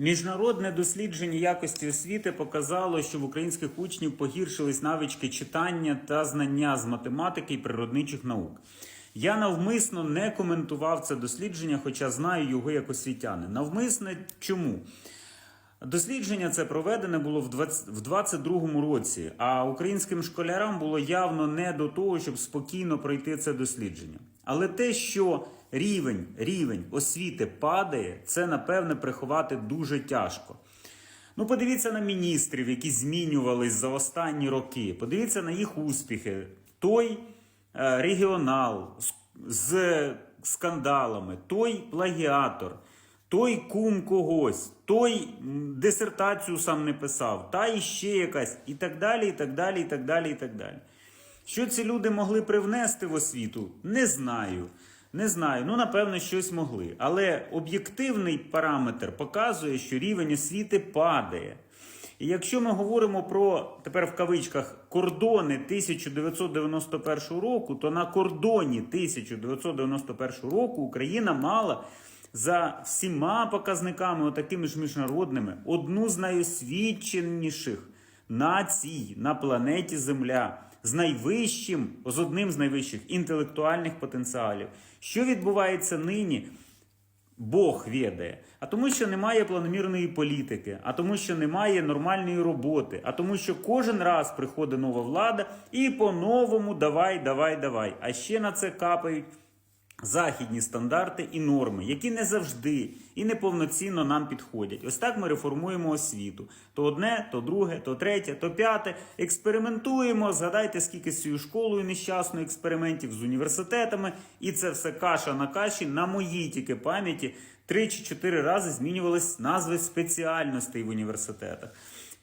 Міжнародне дослідження якості освіти показало, що в українських учнів погіршились навички читання та знання з математики і природничих наук. Я навмисно не коментував це дослідження, хоча знаю його як освітянин. Навмисне чому? Дослідження це проведене було в 20 в 22-му році, а українським школярам було явно не до того, щоб спокійно пройти це дослідження. Але те, що рівень, рівень освіти падає, це напевне приховати дуже тяжко. Ну, подивіться на міністрів, які змінювались за останні роки. Подивіться на їх успіхи. Той е, регіонал з, скандалами, той плагіатор, той кум когось, той дисертацію сам не писав, та іще якась, і так далі, і так далі, і так далі, і так далі. Що ці люди могли привнести в освіту, не знаю. Не знаю, ну напевно, щось могли. Але об'єктивний параметр показує, що рівень освіти падає. І якщо ми говоримо про тепер в кавичках кордони 1991 року, то на кордоні 1991 року Україна мала за всіма показниками, отакими ж міжнародними, одну з найосвіченіших націй на планеті Земля з найвищим, з одним з найвищих інтелектуальних потенціалів. Що відбувається нині? Бог відає, а тому, що немає планомірної політики, а тому, що немає нормальної роботи, а тому, що кожен раз приходить нова влада і по-новому давай, давай, давай. А ще на це капають західні стандарти і норми, які не завжди і неповноцінно нам підходять. Ось так ми реформуємо освіту. То одне, то друге, то третє, то п'яте. Експериментуємо. Згадайте, скільки з цією школою нещасно експериментів з університетами, і це все каша на каші. На моїй тільки пам'яті три чи чотири рази змінювались назви спеціальностей в університетах.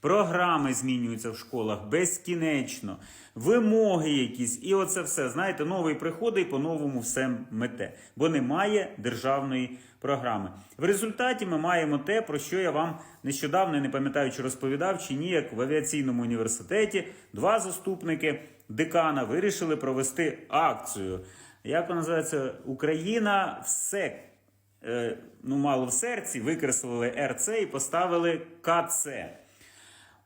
Програми змінюються в школах безкінечно, вимоги якісь, і оце все. Знаєте, новий приходить і по-новому все мете, бо немає державної програми. В результаті ми маємо те, про що я вам нещодавно не пам'ятаю, чи розповідав чи ні, як в авіаційному університеті два заступники декана вирішили провести акцію. Як вона називається? Україна все. Е, ну, мало в серці, викреслили РЦ і поставили КЦ.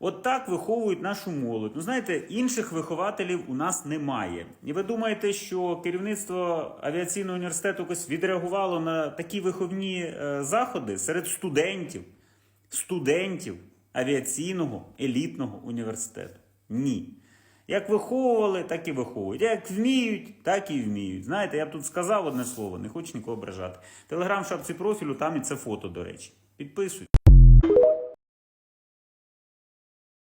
От так виховують нашу молодь. Ну, знаєте, інших вихователів у нас немає. І ви думаєте, що керівництво авіаційного університету якось відреагувало на такі виховні е, заходи серед студентів, студентів авіаційного елітного університету? Ні. Як виховували, так і виховують. Як вміють, так і вміють. Знаєте, я б тут сказав одне слово, не хочу нікого ображати. Телеграм-шапці профілю, там і це фото, до речі. Підписуйтесь.